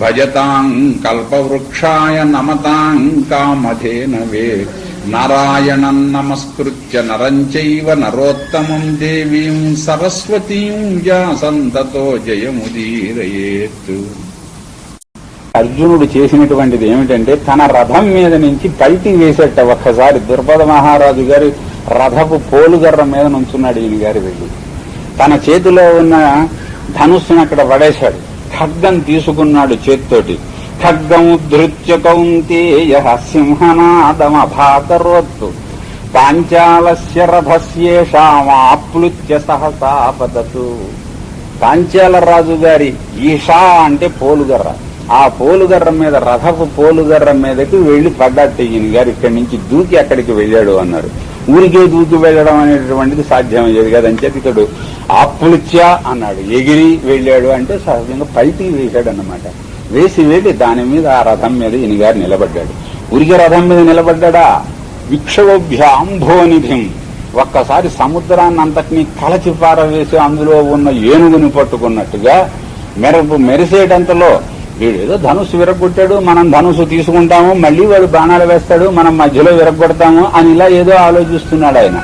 భజతాం కల్పవృక్షాయ నమతాం కామధేనవే నారాయణం నమస్కృత్య నరంచైవ నరోత్తమం దేవీం సరస్వతీం వ్యాసంతతో జయముదీరయేత్ అర్జునుడు చేసినటువంటిది ఏమిటంటే తన రథం మీద నుంచి పైకి వేసేట ఒక్కసారి దుర్పద మహారాజు గారి రథపు పోలుగర్ర మీద నుంచున్నాడు ఈయన గారి వెళ్ళి. తన చేతిలో ఉన్న ధనుస్సును అక్కడ పడేశాడు. ఖడ్గం తీసుకున్నాడు చేత్తోటి. ఖడ్గముద్ధృత్య కౌంతేయ సింహనాదమభాకరోత్తు. పాంచాలస్య రథస్యేషామాప్లుత్య సహసా పదతు. పాంచాల రాజు గారి ఈషా అంటే పోలుగర్ర. ఆ పోలుగర్ర మీద రథపు పోలుగర్ర మీదకి వెళ్ళి పడ్డాడు తెయ్యని గారు. ఇక్కడి నుంచి దూకి అక్కడికి వెళ్ళాడు అన్నారు. ఊరికే దూకి వెళ్ళడం అనేటువంటిది సాధ్యమయ్యేది కదని చెప్పి ఇతడు ఆపులుత్య అన్నాడు. ఎగిరి వెళ్ళాడు అంటే సహజంగా పైకి వేశాడు అన్నమాట వేసి వెళ్ళి దాని మీద ఆ రథం మీద ఈయన నిలబడ్డాడు. ఊరికే రథం మీద నిలబడ్డా విక్షోభ్యాంభోనిధిం ఒక్కసారి సముద్రాన్ని అంతటినీ కలచి పారవేసి అందులో ఉన్న ఏనుగుని పట్టుకున్నట్టుగా మెరపు మెరిసేటంతలో వీడేదో ధనుసు విరగొట్టాడు మనం ధనుసు తీసుకుంటాము మళ్ళీ వాడు బాణాలు వేస్తాడు మనం మధ్యలో విరగొడతాము అని ఇలా ఏదో ఆలోచిస్తున్నాడు ఆయన.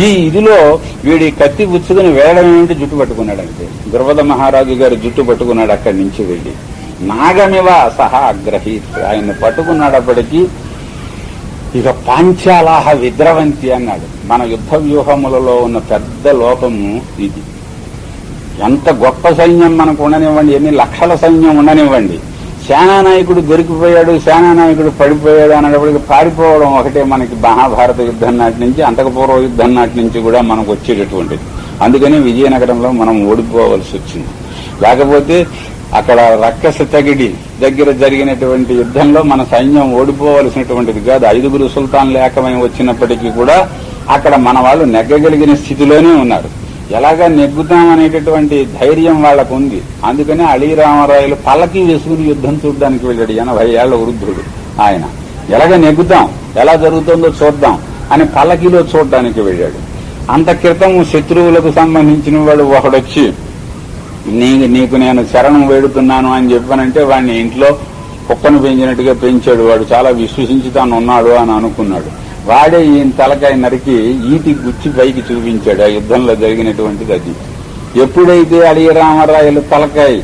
ఈ ఇదిలో వీడి కత్తి పుచ్చుకుని వేయడం ఏమిటి? జుట్టు పట్టుకున్నాడు అంతే. ద్రౌపద మహారాజు గారు జుట్టు పట్టుకున్నాడు అక్కడి నుంచి వెళ్ళి. నాగమివ సహా అగ్రహీత్. ఆయన పట్టుకున్నాడప్పటికీ ఇక పాంచాలాహ విద్రవంతి అన్నాడు. మన యుద్ధ వ్యూహములలో ఉన్న పెద్ద లోపము ఇది. ఎంత గొప్ప సైన్యం మనకు ఉండనివ్వండి ఎన్ని లక్షల సైన్యం ఉండనివ్వండి. సేనానాయకుడు దొరికిపోయాడు సేనానాయకుడు పడిపోయాడు అనేటప్పటికి పారిపోవడం ఒకటే మనకి మహాభారత యుద్ధం నాటి నుంచి అంతకపూర్వ యుద్ధం నాటి నుంచి కూడా మనకు వచ్చేటటువంటిది. అందుకని విజయనగరంలో మనం ఓడిపోవలసి వచ్చింది. లేకపోతే అక్కడ రక్కస తగిడి దగ్గర జరిగినటువంటి యుద్ధంలో మన సైన్యం ఓడిపోవలసినటువంటిది కాదు. ఐదుగురు సుల్తాన్లు ఏకమై వచ్చినప్పటికీ కూడా అక్కడ మన వాళ్ళు నెగ్గగలిగిన స్థితిలోనే ఉన్నారు. ఎలాగా నెగ్గుదాం అనేటటువంటి ధైర్యం వాళ్ళకు ఉంది అందుకని అలీ రామరాయలు పల్లకి వేసుకుని యుద్ధం చూడడానికి వెళ్ళాడు ఎనభై ఏళ్ళ వృద్ధుడు ఆయన. ఎలాగ నెగ్గుతాం? ఎలా జరుగుతుందో చూద్దాం అని పల్లకిలో చూడడానికి వెళ్ళాడు. అంత క్రితం శత్రువులకు సంబంధించిన వాడు ఒకడొచ్చి నీ నీకు నేను శరణం వేడుతున్నాను అని చెప్పానంటే వాడిని ఇంట్లో కుక్కను పెంచినట్టుగా పెంచాడు. వాడు చాలా విశ్వసించి తాను ఉన్నాడు అని అనుకున్నాడు. వాడే ఈయన తలకాయ నరికి ఈటి గుచ్చి పైకి చూపించాడు ఆ యుద్ధంలో జరిగినటువంటిది అది. ఎప్పుడైతే అడిగి రామరాయలు తలకాయ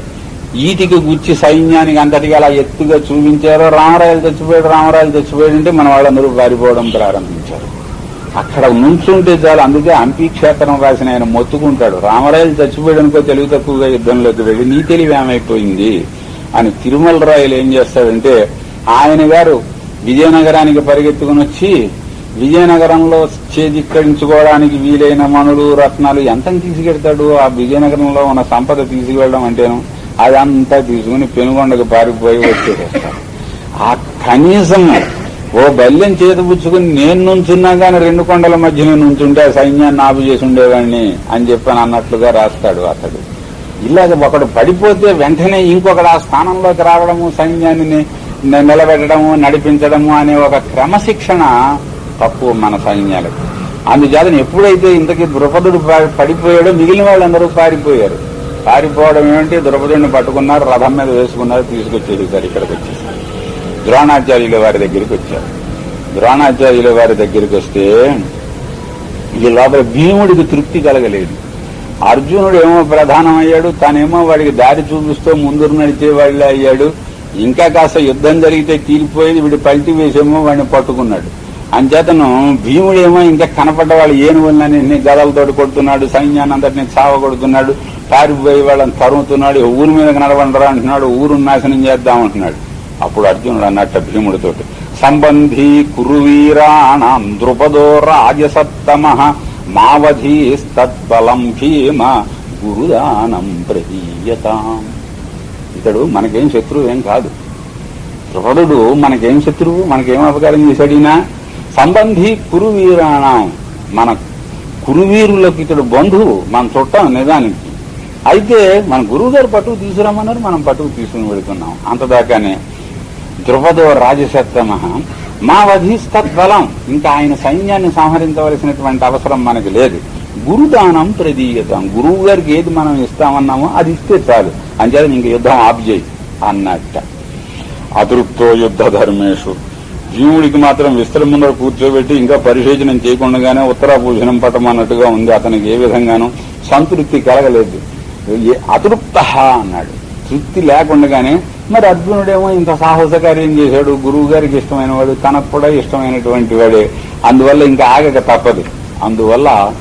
ఈటికి గుచ్చి సైన్యానికి అంతటిగా అలా ఎత్తుగా చూపించారో రామరాయలు చచ్చిపోయాడు రామరాయలు చచ్చిపోయాడు అంటే మన వాళ్ళందరూ పారిపోవడం ప్రారంభించారు. అక్కడ నుంచుంటే చాలు అందుకే హంపి క్షేత్రం రాసిన ఆయన మొత్తుకుంటాడు. రామరాయలు చచ్చిపోయాడు అనుకో తెలివి తక్కువగా యుద్ధంలోకి వెళ్ళి నీ తెలివి ఏమైపోయింది? అని తిరుమల రాయలు ఏం చేస్తాడంటే ఆయన గారు విజయనగరానికి పరిగెత్తుకుని వచ్చి విజయనగరంలో చేజిక్కడించుకోవడానికి వీలైన మనులు రత్నాలు ఎంత తీసుకెడతాడు ఆ విజయనగరంలో ఉన్న సంపద తీసుకెళ్ళడం అంటేను అదంతా తీసుకుని పెనుగొండకు పారిపోయి వచ్చేసేస్తాడు. ఆ కనీసం ఓ బల్యం చేతపుచ్చుకుని నేను నుంచున్నా కానీ రెండు కొండల మధ్యలో నుంచుంటే ఆ సైన్యాన్ని ఆపు చేసి ఉండేవాడిని అని చెప్పని అన్నట్లుగా రాస్తాడు అతడు. ఇలాగ ఒకడు పడిపోతే వెంటనే ఇంకొకడు ఆ స్థానంలోకి రావడము సైన్యాన్ని నిలబెట్టడము నడిపించడము అనే ఒక క్రమశిక్షణ తప్పు మన సైన్యాలకు. అందుచేత ఎప్పుడైతే ఇంతకీ ద్రుపదుడు పడిపోయాడో మిగిలిన వాళ్ళందరూ పారిపోయారు. పారిపోవడం ఏమిటి? ద్రుపదుడిని పట్టుకున్నారు రథం మీద వేసుకున్నారు తీసుకొచ్చేసారు ఇక్కడికి వచ్చేసారు ద్రోణాచార్యుల వారి దగ్గరికి వచ్చారు. ద్రోణాచార్యుల వారి దగ్గరికి వస్తే ఈ లోపల భీముడికి తృప్తి కలగలేదు. అర్జునుడు ఏమో ప్రధానం అయ్యాడు తానేమో వాడికి దారి చూపిస్తూ ముందు నడిచే వాళ్ళు అయ్యాడు. ఇంకా కాస్త యుద్ధం జరిగితే తీరిపోయేది వీడు పల్టి వేసేమో వాడిని పట్టుకున్నాడు. అంచేతను భీముడేమో ఇంకా కనపడ్డ వాళ్ళు ఏనుగులని గదలతోటి కొడుతున్నాడు సైన్యాన్ని అంతటిని చావ కొడుతున్నాడు పారిపోయి వాళ్ళని తరుముతున్నాడు ఊరి మీద నడవండరా అంటున్నాడు ఊరు నాశనం చేద్దాం అంటున్నాడు అప్పుడు అర్జునుడు అన్నట్ట భీముడితోటి సంబంధి కురువీరాణం ద్రుపదో రాజసత్తమ మావధీస్తత్బలం భీమ గురుదానం ప్రదీయతాం ఇతడు మనకేం శత్రువు ఏం కాదు. ద్రుపదుడు మనకేం శత్రువు మనకేం అపకారం చేశాడినా సంబంధి కురువీరాణం మన కురువీరులకు ఇతడు బంధువు మన చుట్టం నిజానికి అయితే మన గురువు గారు పట్టుకు తీసుకురామన్నారు మనం పట్టుకు తీసుకుని వెళుతున్నాం. అంతదాకానే ద్రుపదో రాజసత్తమ మా వధిస్తద్బలం ఇంకా ఆయన సైన్యాన్ని సంహరించవలసినటువంటి అవసరం మనకి లేదు. గురుదానం ప్రదీయతాం. గురువు గారికి ఏది మనం ఇస్తామన్నామో అది ఇస్తే చాలు. అంచేత ఇంక యుద్ధం ఆప్ చేయి అన్నట్ట. అతృప్తో యుద్ధ ధర్మేషు జీవుడికి మాత్రం విస్తరం ముందర కూర్చోబెట్టి ఇంకా పరిశోధనం చేయకుండానే ఉత్తరాభూషణం పట్టమన్నట్టుగా ఉంది. అతనికి ఏ విధంగానూ సంతృప్తి కలగలేదు. ఏ- అతృప్త అన్నాడు. తృప్తి లేకుండానే మరి అర్జునుడేమో ఇంత సాహస కార్యం చేశాడు. గురువు గారికి ఇష్టమైన వాడు తనకు కూడా ఇష్టమైనటువంటి వాడే. అందువల్ల ఇంకా ఆగక తప్పదు. అందువల్ల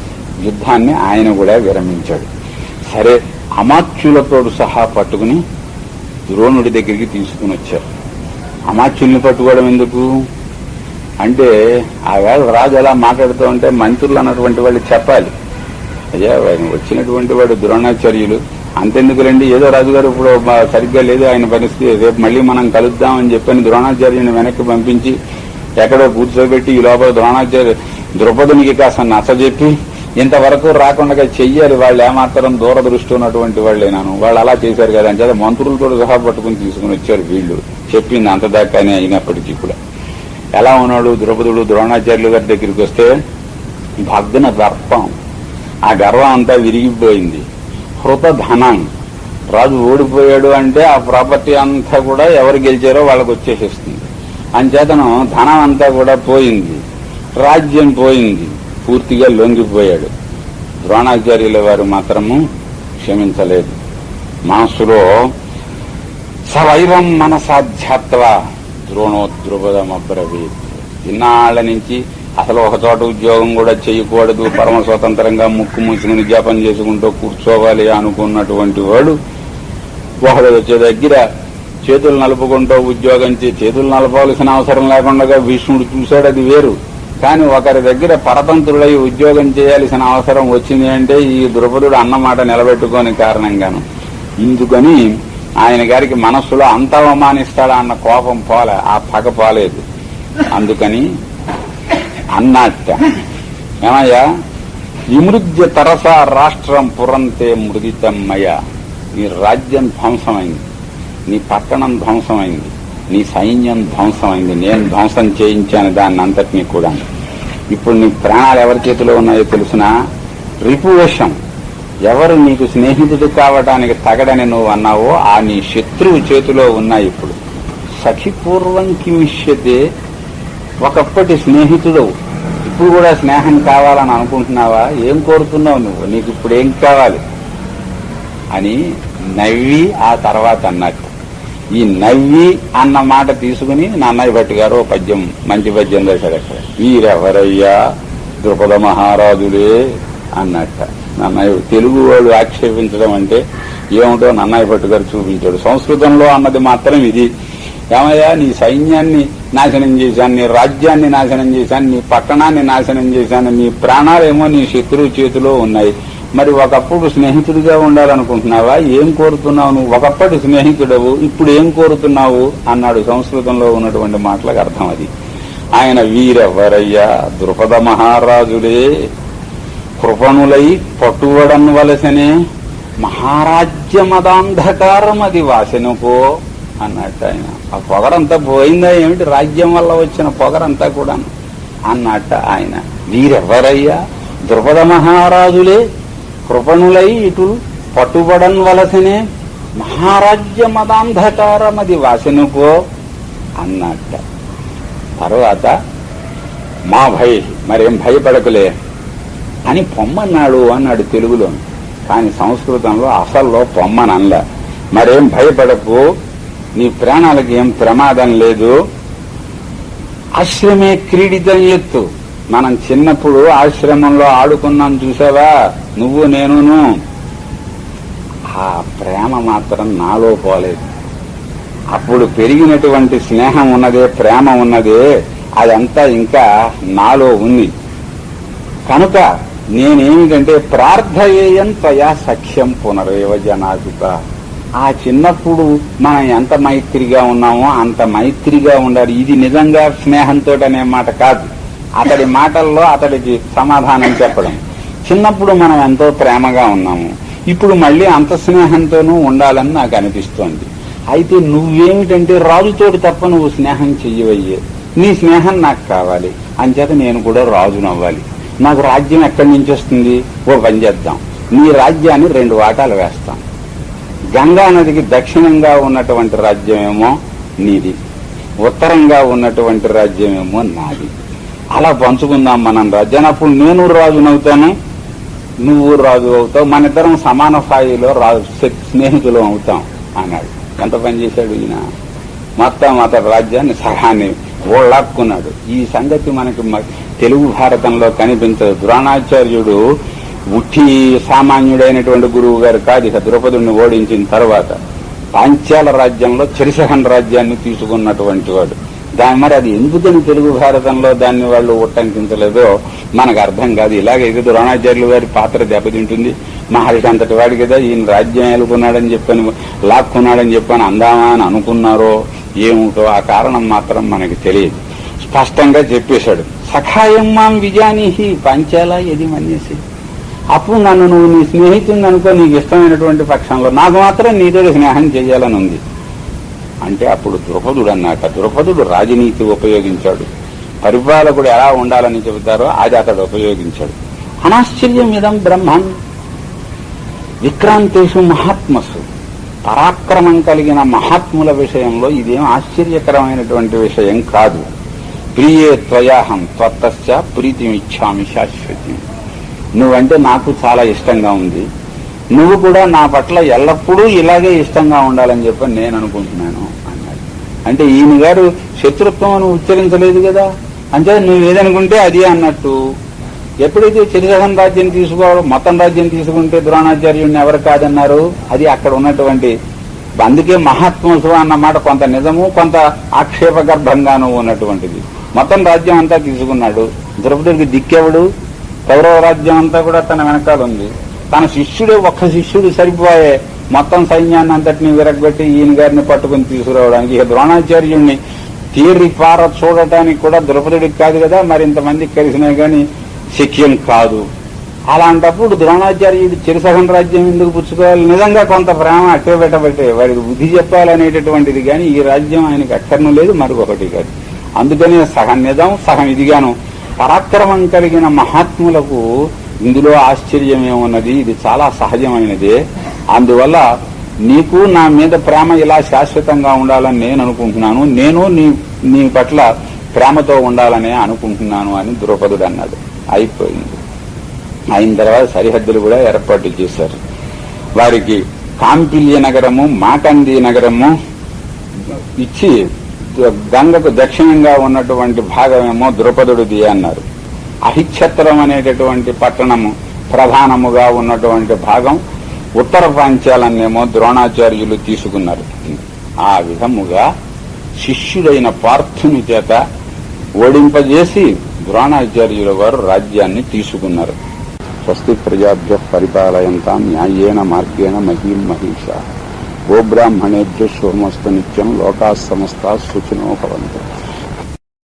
యుద్ధాన్ని ఆయన కూడా విరమించాడు. సరే అమాత్యులతో సహా పట్టుకుని ద్రోణుడి దగ్గరికి తీసుకుని వచ్చారు. అమాత్యుల్ని పట్టుకోవడం ఎందుకు? అంటే ఆ వేళ రాజు ఎలా మాట్లాడుతూ ఉంటే మంత్రులు అన్నటువంటి వాళ్ళు చెప్పాలి. అయ్యా ఆయన వచ్చినటువంటి వాడు ద్రోణాచార్యులు. అంతెందుకులండి ఏదో రాజుగారు ఇప్పుడు సరిగ్గా లేదు ఆయన పరిస్థితి. రేపు మళ్ళీ మనం కలుద్దామని చెప్పని ద్రోణాచార్యుని వెనక్కి పంపించి ఎక్కడో కూర్చోబెట్టి ఈ లోపల ద్రోణాచార్య ద్రుపదునికి కాస్త నచ్చజెప్పి ఇంతవరకు రాకుండా చెయ్యాలి వాళ్ళు ఏమాత్రం దూరదృష్టి ఉన్నటువంటి వాళ్ళేనాను వాళ్ళు అలా చేశారు కదా అంటే మంత్రులతో సహా పట్టుకుని తీసుకుని వచ్చారు వీళ్ళు. చెప్పింది అంత దాకానే అయినప్పటికీ కూడా. ఎలా ఉన్నాడు ద్రౌపదుడు ద్రోణాచార్యులు గారి దగ్గరికి వస్తే భగ్న దర్పం ఆ గర్వం అంతా విరిగిపోయింది. హృత ధనం. రాజు ఓడిపోయాడు అంటే ఆ ప్రాపర్టీ అంతా కూడా ఎవరు గెలిచారో వాళ్ళకు వచ్చేసేస్తుంది. అంచేతను ధనం అంతా కూడా పోయింది. రాజ్యం పోయింది. పూర్తిగా లొంగిపోయాడు. ద్రోణాచార్యుల వారు మాత్రము క్షమించలేదు. మనసులో సవైవం మనసాధ్యాత్వ ద్రోణోద్రుపదమబ్రవీత్. ఇన్నాళ్ళ నుంచి అసలు ఒక చోట ఉద్యోగం కూడా చేయకూడదు పరమ స్వతంత్రంగా ముక్కు మూసుకుని జపం చేసుకుంటూ కూర్చోవాలి అనుకున్నటువంటి వాడు ఒకడు వచ్చే దగ్గర చేతులు నలుపుకుంటూ ఉద్యోగం చేతులు నలపవలసిన అవసరం లేకుండా భీష్ముడు చూశాడు అది వేరు. కానీ ఒకరి దగ్గర పరతంత్రుడై ఉద్యోగం చేయాల్సిన అవసరం వచ్చింది అంటే ఈ ద్రుపదుడు అన్నమాట నిలబెట్టుకోని కారణంగాను. ఇందుకని ఆయన గారికి మనస్సులో అంత అవమానిస్తాడా అన్న కోపం పోలే ఆ పగ పోలేదు. అందుకని అన్నట్ట. ఏమయ్యా? విమృద్య తరస రాష్ట్రం పురంతే మృదితమ్మయ్య. నీ రాజ్యం ధ్వంసమైంది. నీ పట్టణం ధ్వంసమైంది. నీ సైన్యం ధ్వంసమైంది. నేను ధ్వంసం చేయించాను దాన్ని అంతటినీ కూడా. ఇప్పుడు నీ ప్రాణాలు ఎవరి చేతిలో ఉన్నాయో తెలుసునా? రిపువేషం ఎవరు నీకు స్నేహితుడు కావటానికి తగడని నువ్వు అన్నావో ఆ నీ శత్రువు చేతిలో ఉన్నాయి ఇప్పుడు. సఖిపూర్వం కిమిష్యతే ఒకప్పటి స్నేహితుడు ఇప్పుడు కూడా స్నేహం కావాలని అనుకుంటున్నావా? ఏం కోరుతున్నావు నువ్వు? నీకు ఇప్పుడు ఏం కావాలి? అని నవ్వి ఆ తర్వాత అన్నట్టు. ఈ నవ్వి అన్న మాట తీసుకుని నాన్నయ్య భట్టి గారు పద్యం మంచి పద్యం రాశాడు అక్కడ వీరెవరయ్యా? ద్రుపద మహారాజులే అన్నట్ట. నన్నయ్య తెలుగు వాళ్ళు ఆక్షేపించడం అంటే ఏమిటో నన్నయ్య భట్టు గారు చూపించాడు. సంస్కృతంలో అన్నది మాత్రం ఇది. ఏమయ్యా నీ సైన్యాన్ని నాశనం చేశాను నీ రాజ్యాన్ని నాశనం చేశాను నీ పట్టణాన్ని నాశనం చేశాను నీ ప్రాణాలేమో నీ శత్రువు చేతిలో ఉన్నాయి. మరి ఒకప్పుడు స్నేహితుడిగా ఉండాలనుకుంటున్నావా? ఏం కోరుతున్నావు నువ్వు? ఒకప్పటి స్నేహితుడవు ఇప్పుడు ఏం కోరుతున్నావు? అన్నాడు సంస్కృతంలో ఉన్నటువంటి మాటలకు అర్థం అది. ఆయన వీరెవరయ్యా? ద్రుపద మహారాజులే. కృపణులై పట్టువడన్వలసనే మహారాజ్యమదాంధకారం అది వాసెనుకో అన్నట్టు ఆయన. ఆ పొగరంతా పోయిందా ఏమిటి? రాజ్యం వల్ల వచ్చిన పొగరంతా కూడా అన్నట్ట ఆయన. వీరెవరయ్యా? ద్రుపద మహారాజులే. కృపణులై ఇటు పట్టుబడన్ వలసనే మహారాజ్యమదాంధకారం అది వాసెనుకో అన్నట్ట. తర్వాత మా భయ మరేం భయపడకులే. అని పొమ్మన్నాడు అన్నాడు తెలుగులో కానీ సంస్కృతంలో అసల్లో పొమ్మనల్ల మరేం భయపడకు నీ ప్రాణాలకి ఏం ప్రమాదం లేదు. అశ్రమే క్రీడితం ఎత్తు మనం చిన్నప్పుడు ఆశ్రమంలో ఆడుకున్నాం చూసావా? నువ్వు నేనును. ఆ ప్రేమ మాత్రం నాలో పోలేదు. అప్పుడు పెరిగినటువంటి స్నేహం ఉన్నదే ప్రేమ ఉన్నదే అదంతా ఇంకా నాలో ఉంది. కనుక నేనేమిటంటే ప్రార్థయేయం త్వయా సఖ్యం పునరేవ జనాధిప. ఆ చిన్నప్పుడు మనం ఎంత మైత్రిగా ఉన్నామో అంత మైత్రిగా ఉండాలి. ఇది నిజంగా స్నేహంతో అనే మాట కాదు. అతడి మాటల్లో అతడికి సమాధానం చెప్పడం. చిన్నప్పుడు మనం ఎంతో ప్రేమగా ఉన్నాము. ఇప్పుడు మళ్ళీ అంత స్నేహంతోనూ ఉండాలని నాకు అనిపిస్తోంది. అయితే నువ్వేమిటంటే రాజుతోటి తప్ప నువ్వు స్నేహం చెయ్యవయ్యే. నీ స్నేహం నాకు కావాలి. అంచేత నేను కూడా రాజునవ్వాలి నాకు రాజ్యం ఎక్కడి నుంచి వస్తుంది? ఓ పని చేద్దాం. నీ రాజ్యాన్ని రెండు వాటాలు వేస్తాం. గంగా నదికి దక్షిణంగా ఉన్నటువంటి రాజ్యమేమో నీది. ఉత్తరంగా ఉన్నటువంటి రాజ్యమేమో నాది. అలా పంచుకుందాం మనం రాజ్యాన్ని అప్పుడు నేను రాజునవుతాను నువ్వు రాజు అవుతావు. మన ఇద్దరం సమాన స్థాయిలో రాజు స్నేహితులు అవుతాం అన్నాడు. ఎంత పని చేశాడు ఈయన? మొత్తం అతడు రాజ్యాన్ని సహాన్ని ఓళ్ళాక్కున్నాడు. ఈ సంగతి మనకి తెలుగు భారతంలో కనిపించదు. ద్రోణాచార్యుడు ఉట్టి సామాన్యుడైనటువంటి గురువు గారు కాదు ఇక ద్రౌపదుడిని ఓడించిన తర్వాత పాంచాల రాజ్యంలో చరిసహన్ రాజ్యాన్ని తీసుకున్నటువంటి వాడు. దాని మరి అది ఎందుకని తెలుగు భారతంలో దాన్ని వాళ్ళు ఉట్టంకించలేదో మనకు అర్థం కాదు. ఇలాగే ఇది ద్రోణాచార్యులు గారి పాత్ర దెబ్బతింటుంది. మహర్షి అంతటి వాడి కదా ఈయన రాజ్యం ఏలుకున్నాడని చెప్పని లాక్కున్నాడని చెప్పని అందామా అని అనుకున్నారో ఏమిటో ఆ కారణం మాత్రం మనకి తెలియదు. స్పష్టంగా చెప్పేశాడు. సఖాయం మాం విజానీహి ఏది ఎది మన్యసి. అప్పుడు నన్ను నువ్వు నీ స్నేహితుడిని అనుకో నీకు ఇష్టమైనటువంటి పక్షంలో నాకు మాత్రం నీతో స్నేహం చేయాలని ఉంది. అంటే అప్పుడు ద్రుపదుడు అన్నాక ద్రుపదుడు రాజనీతి ఉపయోగించాడు. పరిపాలకుడు ఎలా ఉండాలని చెబుతారో అది అతడు ఉపయోగించాడు. అనాశ్చర్యం ఇదం బ్రహ్మన్ విక్రాంతేషు మహాత్మసు. పరాక్రమం కలిగిన మహాత్ముల విషయంలో ఇదేం ఆశ్చర్యకరమైనటువంటి విషయం కాదు. ప్రియే త్వయాహం త్వత్తశ్చ ప్రీతిమిచ్చామి శాశ్వతి. నువ్వంటే నాకు చాలా ఇష్టంగా ఉంది. నువ్వు కూడా నా పట్ల ఎల్లప్పుడూ ఇలాగే ఇష్టంగా ఉండాలని చెప్పి నేను అనుకుంటున్నాను అన్నాడు. అంటే ఈయన గారు శత్రుత్వం ఉచ్చరించలేదు కదా? అంటే నువ్వు ఏదనుకుంటే అది అన్నట్టు. ఎప్పుడైతే చిరుసహన్ రాజ్యం తీసుకోవడం మొత్తం రాజ్యం తీసుకుంటే ద్రోణాచార్యుడిని ఎవరు కాదన్నారు? అది అక్కడ ఉన్నటువంటి అందుకే మహాత్మోత్సవం అన్నమాట కొంత నిజము కొంత ఆక్షేపగర్భంగాను ఉన్నటువంటిది. మొత్తం రాజ్యం అంతా తీసుకున్నాడు. ద్రౌపదికి దిక్కెవడు? కౌరవ రాజ్యం అంతా కూడా తన వెనకాల ఉంది. తన శిష్యుడే ఒక్క శిష్యుడు సరిపోయే మొత్తం సైన్యాన్ని అంతటిని విరగబెట్టి ఈయన గారిని పట్టుకుని తీసుకురావడానికి ఇక ద్రోణాచార్యుడిని తీరి పార చూడటానికి కూడా ద్రౌపదుడికి కాదు కదా మరి ఇంతమందికి కలిసినా కానీ శక్యం కాదు. అలాంటప్పుడు ద్రోణాచార్యుడు చిరుసగం రాజ్యం ఎందుకు పుచ్చుకోవాలి? నిజంగా కొంత ప్రేమ అట్టే పెట్టబట్టే వారికి బుద్ధి చెప్పాలనేటటువంటిది కానీ ఈ రాజ్యం ఆయనకి అక్షరం లేదు మరొకటి కాదు. అందుకనే సగం నిజం సగం ఇదిగాను. పరాక్రమం కలిగిన మహాత్ములకు ఇందులో ఆశ్చర్యం ఏమున్నది? ఇది చాలా సహజమైనదే. అందువల్ల నీకు నా మీద ప్రేమ ఇలా శాశ్వతంగా ఉండాలని నేను అనుకుంటున్నాను. నేను నీ నీ పట్ల ప్రేమతో ఉండాలనే అనుకుంటున్నాను అని ద్రౌపదుడు అన్నాడు. అయిపోయింది. అయిన తర్వాత సరిహద్దులు కూడా ఏర్పాటు చేశారు. వారికి కాంపిల్య నగరము మాకంది నగరము ఇచ్చి గంగకు దక్షిణంగా ఉన్నటువంటి భాగమేమో ద్రుపదుడిది అన్నారు. అహిక్షత్రం అనేటటువంటి పట్టణము ప్రధానముగా ఉన్నటువంటి భాగం. ఉత్తర ప్రాంతాలన్నేమో ద్రోణాచార్యులు తీసుకున్నారు. ఆ విధముగా శిష్యుడైన పార్థుని చేత ఓడింపజేసి ద్రోణాచార్యుల వారు రాజ్యాన్ని తీసుకున్నారు. స్వస్తి ప్రజాభ్య పరిపాలయంతా న్యాయేన మార్గేణ మహీం మహిష. గోబ్రాహ్మణేభ్య శోమస్తు నిత్యం లోకా సమస్త సుఖినో భవంతు.